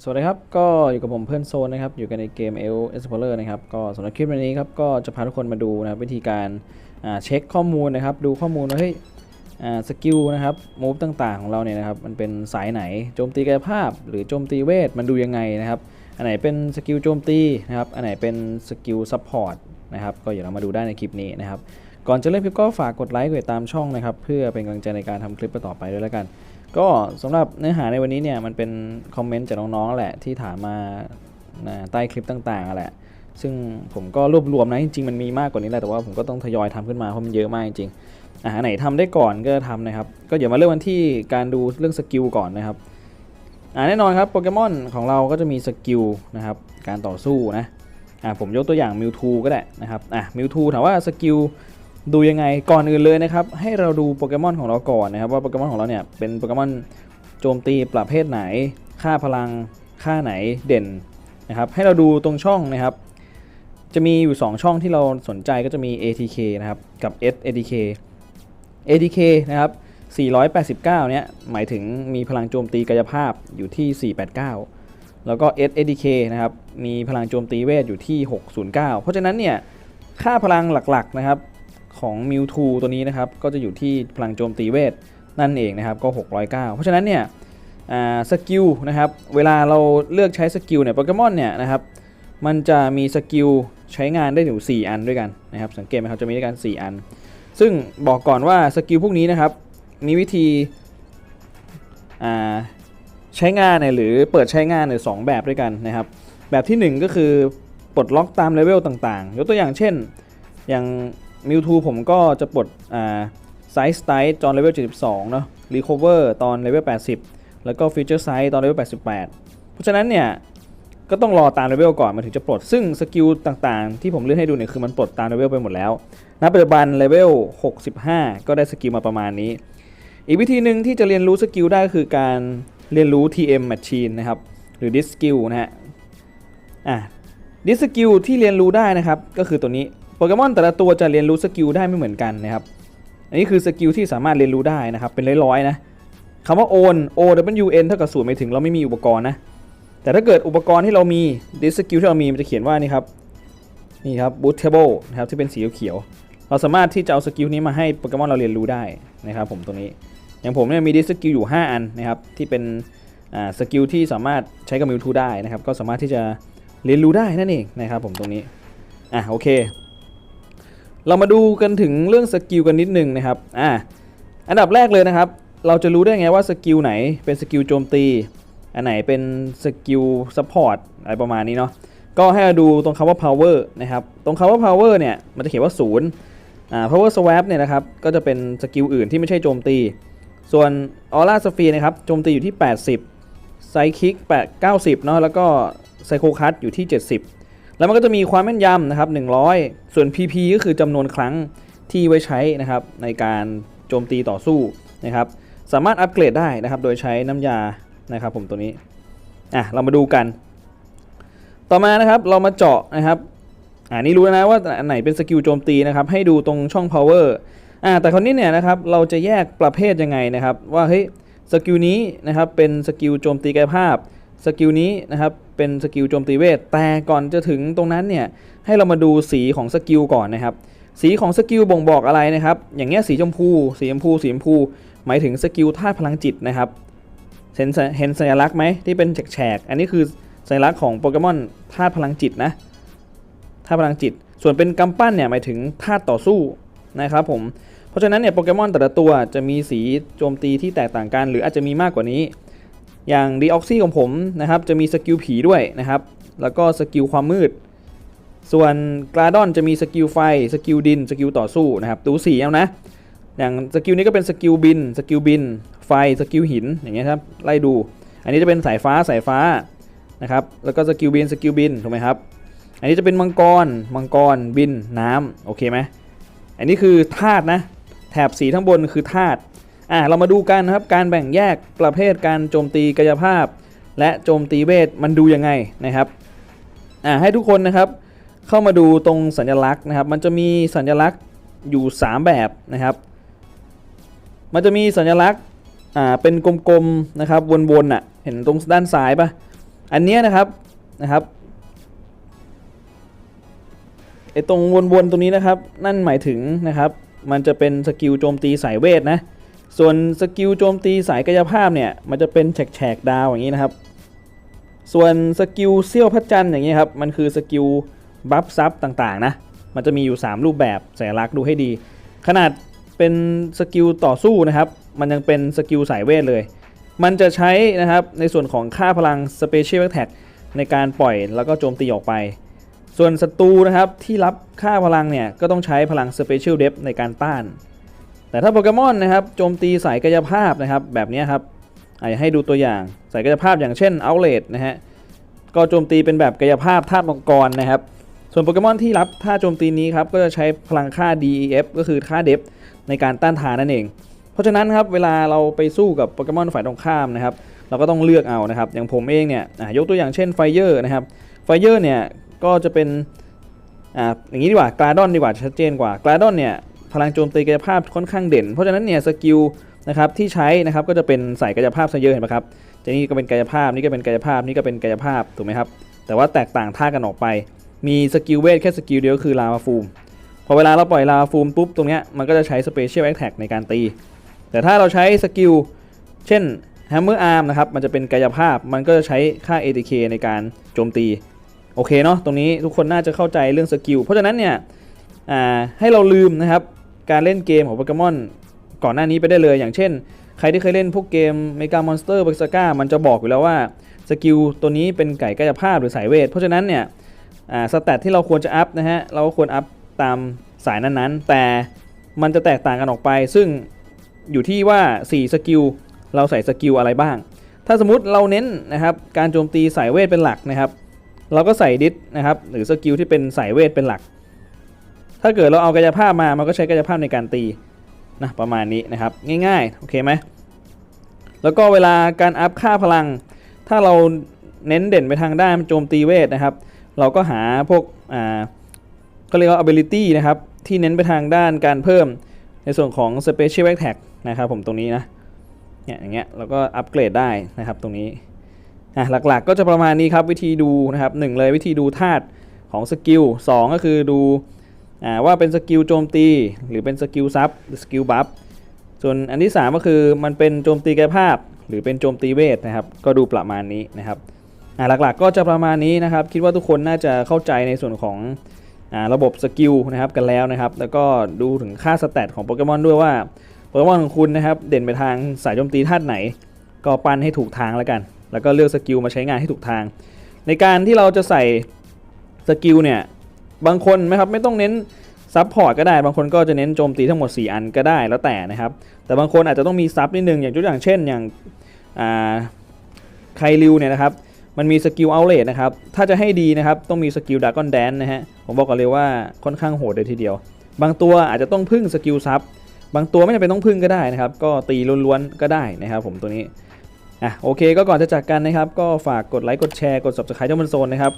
สวัสดีครับ ก็อยู่กับผมเพื่อนโซนนะครับ อยู่กันในเกม L Explorer นะครับ ก็สำหรับคลิปวันนี้ครับ ก็จะพาทุกคนมาดูนะครับวิธีการเช็คข้อมูลนะครับ ดูข้อมูลว่าเฮ้ยสกิลนะครับมูฟต่างๆ ของเราเนี่ยนะครับ มันเป็นสายไหน โจมตีกายภาพ หรือโจมตีเวท มันดูยังไงนะครับ อันไหนเป็นสกิลโจมตีนะครับ อันไหนเป็นสกิลซัพพอร์ตนะครับ ก็อย่าเรามาดูได้ในคลิปนี้นะครับ ก่อนจะเริ่มคลิปก็ฝากกดไลค์กดติดตามช่องนะครับ เพื่อเป็นกำลังใจในการทำคลิปต่อไปด้วยแล้วกัน ก็สำหรับเนื้อหาในวันนี้เนี่ยมันเป็นคอมเมนต์จากน้องๆแหละที่ถามมาใต้คลิปต่างๆอะแหละ ซึ่งผมก็รวบรวมนะจริงๆมันมีมากกว่านี้แหละแต่ว่าผมก็ต้องทยอยทำขึ้นมาเพราะมันเยอะมากจริงๆอะไหนทำได้ก่อนก็ทำนะครับ ก็เดี๋ยวมาเริ่มกันที่การดูเรื่องสกิลก่อนนะครับอ่าแน่นอนครับโปเกมอนของเราก็จะมีสกิลนะครับการต่อสู้นะอ่าผมยกตัวอย่างมิวทูก็ได้นะครับอะมิวทูถามว่าสกิล ดูยังไงก่อนอื่นเลยนะครับ ให้เราดูโปเกมอนของเราก่อนนะครับ ว่าโปเกมอนของเราเนี่ยเป็นโปเกมอนโจมตีประเภทไหน ค่าพลังค่าไหนเด่นนะครับ ให้เราดูตรงช่องนะครับ จะมีอยู่ 2 ช่องที่เราสนใจก็จะมี ATK นะครับ กับ S ATK ATK นะครับ 489 เนี่ยหมายถึงมีพลังโจมตีกายภาพอยู่ที่ 489 แล้วก็ S ATK นะครับ มีพลังโจมตีเวทอยู่ที่ 609 เพราะฉะนั้นเนี่ยค่าพลังหลักๆนะครับ ของมิวทูตัวนี้นะครับ ก็จะอยู่ที่พลังโจมตีเวทนั่นเองนะครับ ก็ 609 เพราะฉะนั้นเนี่ยสกิลนะครับ เวลาเราเลือกใช้สกิลเนี่ยโปเกมอนเนี่ยนะครับ มันจะมีสกิลใช้งานได้ถึง 4 อันด้วยกันนะครับ สังเกตไหมครับจะมีด้วยกัน 4 อัน ซึ่งบอกก่อนว่าสกิลพวกนี้นะครับ มีวิธีใช้งานเนี่ยหรือเปิดใช้งานเนี่ยสองแบบด้วยกันนะครับ แบบทีหนึ่1 ก็คือปลดล็อกตามเลเวลต่างๆ ยกตัวอย่างเช่น อย่าง มิวทูผมก็จะปลดอ่าไซส์สไตล์ตอนเลเวล72 เนาะรีคอเวอร์ตอนเลเวล80 แล้วก็ฟีเจอร์ไซส์ตอนเลเวล88 เพราะฉะนั้นเนี่ย ก็ต้องรอตามเลเวลก่อนมันถึงจะปลด ซึ่งสกิลต่างๆ ที่ผมเลือกให้ดูเนี่ยคือมันปลดตามเลเวลไปหมดแล้วณปัจจุบันเลเวล65 ก็ได้สกิลมาประมาณนี้ อีกวิธีหนึ่งที่จะเรียนรู้สกิลได้ก็คือการเรียนรู้ TM Machine นะครับ หรือ Dis Skill นะฮะ อะ Dis Skill ที่เรียนรู้ได้นะครับ ก็คือตัวนี้ โปเกมอนแต่ละตัวจะเรียนรู้สกิลได้ไม่เหมือนกันนะครับ อันนี้คือสกิลที่สามารถเรียนรู้ได้นะครับ เป็นร้อยๆนะคำว่า own o w n เท่ากับศูนย์หมายถึงเราไม่มีอุปกรณ์นะ แต่ถ้าเกิดอุปกรณ์ที่เรามี Dis Skill ที่เรามีมันจะเขียนว่านี่ครับ นี่ครับ bootable นะครับที่เป็นสีเขียว เราสามารถที่จะเอาสกิลนี้มาให้โปเกมอนเราเรียนรู้ได้นะครับ ผมตรงนี้ อย่างผมเนี่ยมี Dis Skill อยู่ 5 อันนะครับที่เป็นอ่าสกิลที่สามารถใช้กับมิวทูได้นะครับ ก็สามารถที่จะเรียนรู้ได้นั่นเองนะครับ ผมตรงนี้ อะโอเค เรามาดูกันถึงเรื่องสกิลกันนิดนึงนะครับอะอันดับแรกเลยนะครับ เราจะรู้ได้ไงว่าสกิลไหนเป็นสกิลโจมตี อันไหนเป็นสกิลซัพพอร์ตอะไรประมาณนี้เนาะก็ให้เราดูตรงคำว่า power นะครับ ตรงคำว่า power เนี่ย มันจะเขียนว่า0อ่า power swap เนี่ยนะครับ ก็จะเป็นสกิลอื่นที่ไม่ใช่โจมตี ส่วน aura sphere นะครับ โจมตีอยู่ที่ 80 psychic 8 90 เนาะ แล้วก็ psycho cut อยู่ที่ 70 แล้วมันก็จะมีความแม่นยำนะครับ100 ส่วน PP ก็คือจำนวนครั้งที่ไว้ใช้นะครับในการโจมตีต่อสู้นะครับ สามารถอัปเกรดได้นะครับ โดยใช้น้ำยานะครับ ผมตัวนี้ อะ เรามาดูกัน ต่อมานะครับเรามาเจาะนะครับอ่านี่รู้แล้วนะว่าอันไหนเป็นสกิลโจมตีนะครับ ให้ดูตรงช่อง power อ่าแต่คราวนี้เนี่ยนะครับเราจะแยกประเภทยังไงนะครับ ว่าเฮ้ยสกิลนี้นะครับเป็นสกิลโจมตีกายภาพ สกิลนี้นะครับเป็นสกิลโจมตีเวท แต่ก่อนจะถึงตรงนั้นเนี่ยให้เรามาดูสีของสกิลก่อนนะครับ สีของสกิลบ่งบอกอะไรนะครับ อย่างเงี้ยสีชมพู สีชมพู สีชมพู หมายถึงสกิลธาตุพลังจิตนะครับ เห็นสัญเห็นสัญลักษณ์ไหมที่เป็นแฉกอันนี้คือสัญลักษณ์ของโปเกมอนธาตุพลังจิตนะธาตุพลังจิต ส่วนเป็นกำปั้นเนี่ยหมายถึงธาตุต่อสู้นะครับผม เพราะฉะนั้นเนี่ยโปเกมอนแต่ละตัวจะมีสีโจมตีที่แตกต่างกัน หรืออาจจะมีมากกว่านี้ อย่างดีออกซี่ของผมนะครับจะมีสกิลผีด้วยนะครับ แล้วก็สกิลความมืด ส่วนกราดอนจะมีสกิลไฟสกิลดินสกิลต่อสู้นะครับดูสีเอานะอย่างสกิลนี้ก็เป็นสกิลบินสกิลบิน ไฟสกิลหินอย่างเงี้ยครับไล่ดู อันนี้จะเป็นสายฟ้าสายฟ้านะครับแล้วก็สกิลบินสกิลบินถูกไหมครับอันนี้จะเป็นมังกรมังกรบินน้ำโอเคไหมอันนี้คือธาตุนะแถบสีทั้างบนคือธาตุ อะเรามาดูกันนะครับการแบ่งแยกประเภทการโจมตีกายภาพ และโจมตีเวทมันดูยังไงนะครับอะให้ทุกคนนะครับ เข้ามาดูตรงสัญลักษณ์นะครับ มันจะมีสัญลักษณ์อยู่ 3 แบบนะครับ มันจะมีสัญลักษณ์อ่าเป็นกลมๆนะครับวนๆอะเห็นตรงด้านซ้ายปะอันเนี้ยนะครับนะครับไอตรงวนๆตรงนี้นะครับ นั่นหมายถึงนะครับ มันจะเป็นสกิลโจมตีสายเวทนะ ส่วนสกิลโจมตีสายกายภาพเนี่ยมันจะเป็นแฉกๆดาวอย่างนี้นะครับ ส่วนสกิลเซี่ยวพระจันทร์อย่างนี้ครับมันคือสกิลบัฟซับต่างๆนะมันจะมีอยู่ 3 รูปแบบสัญลักษณ์ดูให้ดี ขนาดเป็นสกิลต่อสู้นะครับ มันยังเป็นสกิลสายเวทเลย มันจะใช้นะครับในส่วนของค่าพลัง Special Attack ในการปล่อยแล้วก็โจมตีออกไป ส่วนศัตรูนะครับที่รับค่าพลังเนี่ยก็ต้องใช้พลัง Special Depth ในการต้าน แต่ถ้าโปเกมอนนะครับโจมตีสายกายภาพนะครับแบบนี้ครับอยากให้ดูตัวอย่างสายกายภาพอย่างเช่น Outlet นะฮะก็โจมตีเป็นแบบกายภาพธาตุมังกรนะครับ ส่วนโปเกมอนที่รับท่าโจมตีนี้ครับก็จะใช้พลังค่า DEF ก็คือค่า Depth ในการต้านทานนั่นเอง เพราะฉะนั้นครับเวลาเราไปสู้กับโปเกมอนฝ่ายตรงข้ามนะครับเราก็ต้องเลือกเอานะครับ อย่างผมเองเนี่ยยกตัวอย่างเช่นไฟเยอร์นะครับไฟเยอร์เนี่ยก็จะเป็นอ่าอย่างนี้ดีกว่ากราดอนดีกว่าชัดเจนกว่ากราดอนเนี่ย พลังโจมตีกายภาพค่อนข้างเด่น เพราะฉะนั้นเนี่ยสกิลนะครับที่ใช้นะครับก็จะเป็นใสายกายภาพซะเยอะเห็นไหมครับจะนี่ก็เป็นกายภาพนี่ก็เป็นกายภาพนี่ก็เป็นกายภาพถูกไหมครับแต่ว่าแตกต่างท่ากันออกไป มีสกิลเวทแค่สกิลเดียวคือลาวาฟูมพอเวลาเราปล่อยลาวาฟูมปุ๊บตรงเนี้ยมันก็จะใช้สเปเชียลแอคแท็กในการตี แต่ถ้าเราใช้สกิลเช่น Hammer Arm นะครับมันจะเป็นกายภาพมันก็จะใช้ค่า ATK ในการโจมตีโอเคเนาะตรงนี้ทุกคนน่าจะเข้าใจเรื่องสกิลเพราะฉะนั้นเนี่ยให้เราลืมนะครับ การเล่นเกมของโปเกมอนก่อนหน้านี้ไปได้เลย อย่างเช่น ใครที่เคยเล่นพวกเกม Mega Monster b e r s e r k a มันจะบอกอยู่แล้วว่าสกิลตัวนี้เป็นไก่กายภาพหรือสายเวท เพราะฉะนั้นเนี่ยสแตทที่เราควรจะอัพนะฮะ เราก็ควรอัพตามสายนั้นๆ แต่มันจะแตกต่างกันออกไป ซึ่งอยู่ที่ว่า 4 สกิล เราใส่สกิลอะไรบ้าง ถ้าสมมติเราเน้นนะครับการโจมตีสายเวทเป็นหลักนะครับ เราก็ใส่ดิสนะครับหรือสกิลที่เป็นสายเวทเป็นหลัก ถ้าเกิดเราเอากายภาพมา มันก็ใช้กายภาพในการตีนะประมาณนี้นะครับ ง่ายๆ โอเคไหม แล้วก็เวลาการอัพค่าพลัง ถ้าเราเน้นเด่นไปทางด้านโจมตีเวทนะครับ เราก็หาพวกอ่าก็เรียกว่า ability นะครับ ที่เน้นไปทางด้านการเพิ่มในส่วนของ Special Attack นะครับผมตรงนี้นะเนี่ยอย่างเงี้ยเราก็อัปเกรดได้นะครับตรงนี้อะหลักๆกก็จะประมาณนี้ครับวิธีดูนะครับหนึ่งเลยวิธีดูธาตุของสกิลสองก็คือดู ว่าเป็นสกิลโจมตีหรือเป็นสกิลซับสกิลบัฟส่วนอันที่ 3 ก็คือมันเป็นโจมตีกายภาพ หรือเป็นโจมตีเวทนะครับ ก็ดูประมาณนี้นะครับหลักๆก็จะประมาณนี้นะครับ คิดว่าทุกคนน่าจะเข้าใจในส่วนของอระบบสกิลนะครับกันแล้วนะครับ แล้วก็ดูถึงค่าสแตทของโปเกมอนด้วยว่าโปเกมอนของคุณนะครับ เด่นไปทางสายโจมตีธาตุไหน ก็ปั้นให้ถูกทางแล้วกัน แล้วก็เลือกสกิลมาใช้งานให้ถูกทาง ในการที่เราจะใส่สกิลเนี่ย บางคนนะครับไม่ต้องเน้นซับพอร์ตก็ได้ บางคนก็จะเน้นโจมตีทั้งหมด 4 อันก็ได้แล้วแต่นะครับ แต่บางคนอาจจะต้องมีซับนิดนึงอย่างตัวอย่างเช่น อย่างอ่าไคลิวเนี่ยนะครับมันมีสกิลเอาเล t นะครับ ถ้าจะให้ดีนะครับ ต้องมีสกิลด r ก o n นแดนนะฮะ ผมบอกก่อนเลยว่าค่อนข้างโหดเลยทีเดียว บางตัวอาจจะต้องพึ่งสกิลซับบางตัวไม่จำเป็นต้องพึ่งก็ได้นะครับ ก็ตีล้วนๆก็ได้นะครับ ผมตัวนี้ อะโอเคก็ก่อนจะจากกันนะครับ ก็ฝากกดไลค์กดแชร์กด subscribe เจ้ามันโซนนะครับ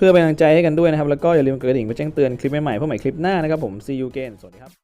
เพื่อเป็นกำลังใจให้กันด้วยนะครับ แล้วก็อย่าลืมกดกระดิ่งไปแจ้งเตือนคลิปใหม่ๆเพื่อใหม่คลิปหน้านะครับผม see you again สวัสดีครับ